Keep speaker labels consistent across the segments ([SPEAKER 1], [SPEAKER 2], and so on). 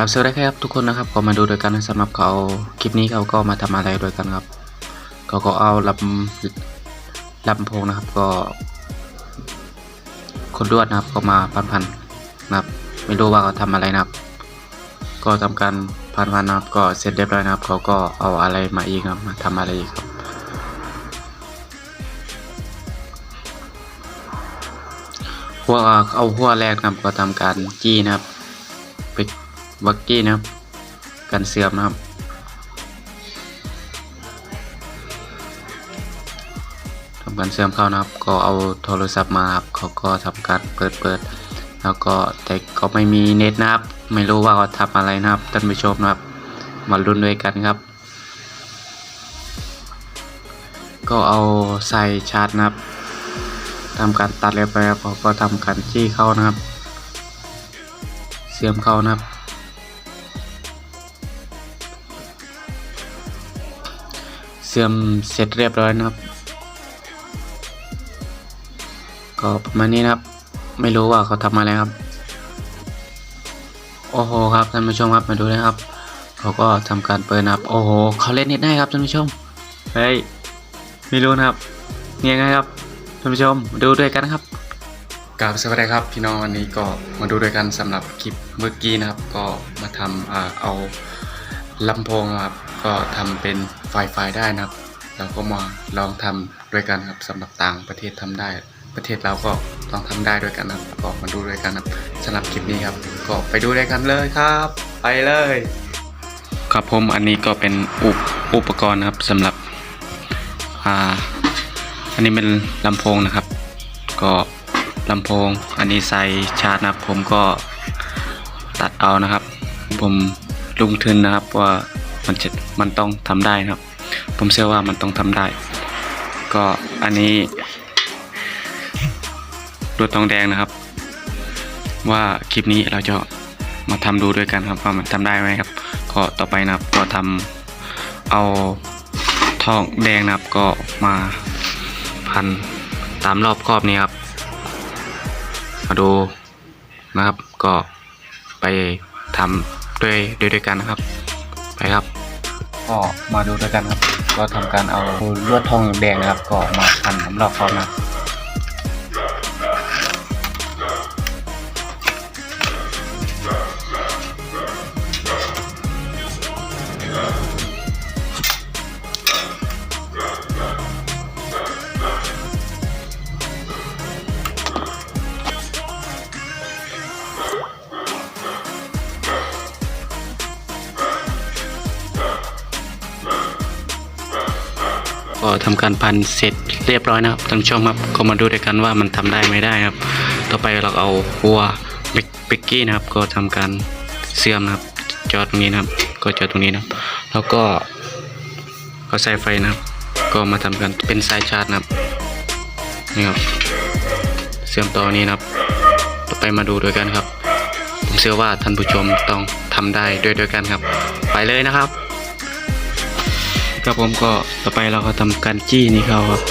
[SPEAKER 1] กับสวัสดีครับทุกคนนะครับก็มาดูด้วยกันนะสำหรับเขาคลิปนี้เขาก็มาทำอะไรด้วยกันครับเขาก็เอาลำลำโพงนะครับก็ คนรวดนะครับก็มาพันๆนนะครับไม่รู้ว่าเขาทำอะไรนะครับ ก็ทำการพันๆนนะครับก็เสร็จเรียบร้อยนะครับเขาก็เอาอะไรมาอีกครับมาทำอะไรอีกครับหัวเอาหัวแรกนะครับก็ทำการจี้นะครับ วักจี้นะครับ กันเสื่อมนะครับ ทำการเสื่อมเข้านะครับ ก็เอาโทรศัพท์มาครับ เขาก็ทำการเปิดเปิด แล้วก็แต่ก็ไม่มีเน็ตนะครับ ไม่รู้ว่าเขาทำอะไรนะครับ ท่านผู้ชมนะครับ มาลุ้นด้วยกันครับ ก็เอาใส่ชาร์จนะครับทำการตัดเรียบร้อยครับเขาก็ทำการจี้เข้านะครับ เสียมเข้านะครับ สื่อมเสร็จเรียบร้อยนะครับ ก็ประมาณนี้นะครับ ไม่รู้ว่าเขาทำอะไรครับ โอ้โหครับท่านผู้ชมครับมาดูนะครับ เขาก็ทำการเปิดนะครับ โอ้โหเขาเล่นเน็ตได้ครับท่านผู้ชมเฮ้ยไม่รู้นะครับเนี่ยไงครับท่านผู้ชมดูด้วยกันครับกราบสวัสดีครับพี่น้องวันนี้ก็มาดูด้วยกันสำหรับคลิปเมื่อกี้นะครับ ก็มาทำเอา ลำโพงครับก็ทำเป็นไฟไฟได้นะครับ เราก็มาลองทำด้วยกันครับสำหรับต่างประเทศทำได้ ประเทศเราก็ต้องทำได้ด้วยกันนะครับก็มาดูด้วยกันนะครับสำหรับคลิปนี้ครับ ก็ไปดูด้วยกันเลยครับ ไปเลย ครับผมอันนี้ก็เป็นอุปอุปกรณ์นะครับสำหรับอ่าอันนี้เป็นลำโพงนะครับ ก็ลำโพงอันนี้ใส่ชาร์จนะครับผมก็ตัดเอานะครับ ผม ลงทุนนะครับว่ามันจะมันต้องทำได้นะครับ ผมเชื่อว่ามันต้องทำได้ ก็อันนี้รถทองแดงนะครับ ว่าคลิปนี้เราจะมาทำดูด้วยกันครับว่ามันทำได้ไหมครับ ก็ต่อไปนะครับก็ทำเอาทองแดงนะครับก็มาพันตามรอบครอบนี้ครับ มาดูนะครับก็ไปทำ ด้วยด้วยด้วยกันนะครับไปครับ ก็มาดูด้วยกันครับ ก็ทำการเอาลวดทองแดงนะครับ ก็มาพันสำหรับครอบนะ ก็ทำการพันเสร็จเรียบร้อยนะครับท่านผู้ชมครับก็มาดูด้วยกันว่ามันทำได้ไม่ได้ครับ ต่อไปเราเอาหัวเบกกี้นะครับ ก็ทำการเสื่อมนะครับ จอดตรงนี้นะครับ ก็จอดตรงนี้นะครับ แล้วก็ก็ใส่ไฟนะครับ ก็มาทำกันเป็นสายชาร์จนะครับนี่ครับเสื่อมต่อนี้นะครับ ต่อไปมาดูด้วยกันครับผมเชื่อว่าท่านผู้ชมต้องทำได้ด้วยด้วยกันครับ ไปเลยนะครับ ครับผมก็ต่อไปเราก็ทำการจี้นี่เข้าครับ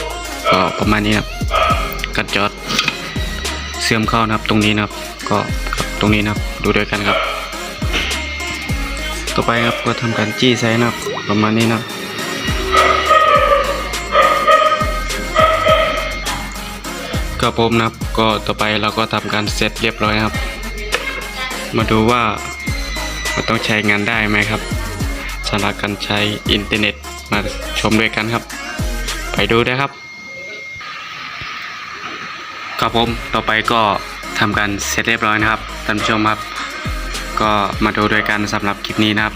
[SPEAKER 1] ก็ประมาณนี้ครับกัดจอดเสื่อมเข้านะครับตรงนี้นะครับ ก็ตรงนี้นะครับดูด้วยกันครับ ต่อไปครับก็ทำการจี้ใส่นะครับประมาณนี้นะครับครับผมนะครับก็ต่อไปเราก็ทำการเสร็จเรียบร้อยนะครับ มาดูว่ามันต้องใช้งานได้ไหมครับสำหรับการใช้อินเทอร์เน็ต มาชมด้วยกันครับ ไปดูได้ครับครับผมต่อไปก็ทำการเสร็จเรียบร้อยนะครับท่านผู้ชมครับ ก็มาดูด้วยกันสำหรับคลิปนี้นะครับ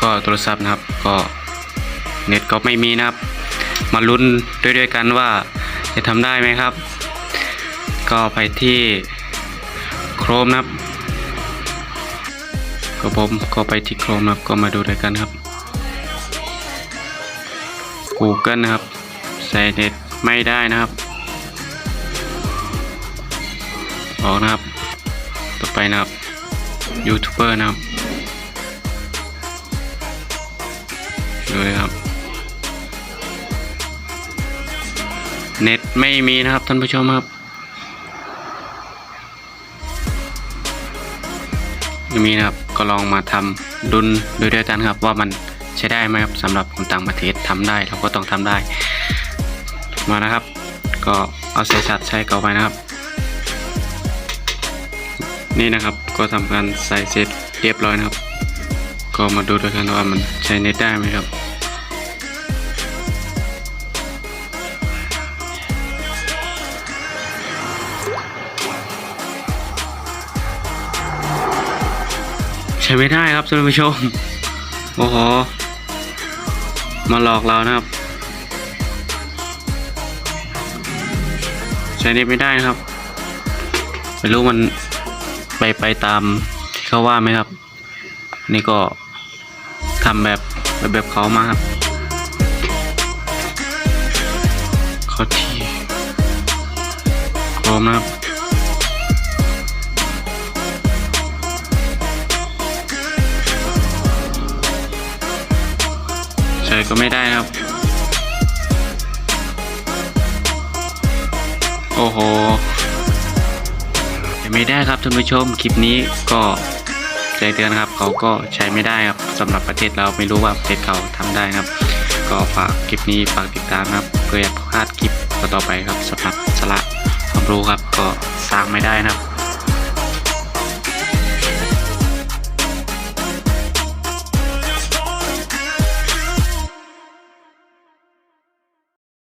[SPEAKER 1] ก็โทรศัพท์นะครับก็เน็ตก็ไม่มีนะครับ มาลุ้นด้วยด้วยกันว่าจะทำได้ไหมครับ ก็ไปที่โครมนะครับ ก็ผมก็ไปที่โครมครับก็มาดูด้วยกันครับ Google นะครับใส่เน็ตไม่ได้นะครับ ออกนะครับ ต่อไปนะครับยูทูบเบอร์นะครับดูเลยครับ เน็ตไม่มีนะครับท่านผู้ชมครับ อย่างนี้นะครับก็ลองมาทำดุนดูด้วยกันครับ ว่ามันใช้ได้ไหมครับสำหรับคนต่างประเทศทำได้เราก็ต้องทำได้ มานะครับ ก็เอาสายชัดใช้เก่าไปนะครับ นี่นะครับก็ทำการใส่เสร็จเรียบร้อยนะครับ ก็มาดูด้วยกันว่ามันใช้เน็ตได้ไหมครับ ช้ไม่ได้ครับท่านผู้ชม โอ้โห มาหลอกเรานะครับ ใช้เน็ตไม่ได้นะครับ ไม่รู้มันไปไปตามที่เขาว่าไหมครับ นี่ก็ทำแบบแบบเขามาครับเขาที่โครมนะครับ ก็ไม่ได้ครับ โอ้โหยังไม่ได้ครับท่านผู้ชมคลิปนี้ก็ใจเตือนครับเขาก็ใช้ไม่ได้ครับสำหรับประเทศเราไม่รู้ว่าประเทศเขาทำได้ครับ ก็ฝากคลิปนี้ฝากติดตามครับเพื่ออยากพลาดคลิปต่อไปครับสำหรับสาระความรู้ครับก็สร้างไม่ได้นะครับ